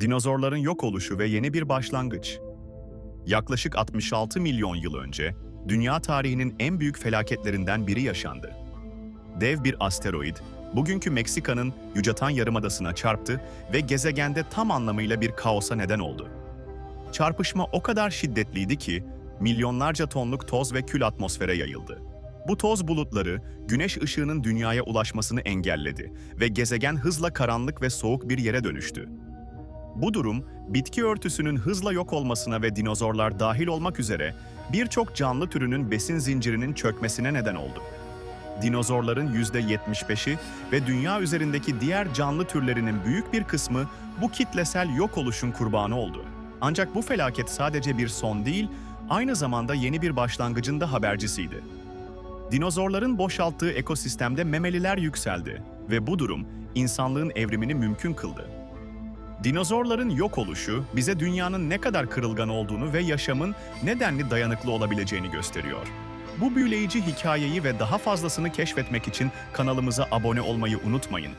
Dinozorların yok oluşu ve yeni bir başlangıç. Yaklaşık 66 milyon yıl önce dünya tarihinin en büyük felaketlerinden biri yaşandı. Dev bir asteroid bugünkü Meksika'nın Yucatan Yarımadası'na çarptı ve gezegende tam anlamıyla bir kaosa neden oldu. Çarpışma o kadar şiddetliydi ki milyonlarca tonluk toz ve kül atmosfere yayıldı. Bu toz bulutları güneş ışığının dünyaya ulaşmasını engelledi ve gezegen hızla karanlık ve soğuk bir yere dönüştü. Bu durum, bitki örtüsünün hızla yok olmasına ve dinozorlar dahil olmak üzere birçok canlı türünün besin zincirinin çökmesine neden oldu. Dinozorların %75'i ve dünya üzerindeki diğer canlı türlerinin büyük bir kısmı bu kitlesel yok oluşun kurbanı oldu. Ancak bu felaket sadece bir son değil, aynı zamanda yeni bir başlangıcın da habercisiydi. Dinozorların boşalttığı ekosistemde memeliler yükseldi ve bu durum insanlığın evrimini mümkün kıldı. Dinozorların yok oluşu bize dünyanın ne kadar kırılgan olduğunu ve yaşamın nedenli dayanıklı olabileceğini gösteriyor. Bu büyüleyici hikayeyi ve daha fazlasını keşfetmek için kanalımıza abone olmayı unutmayın.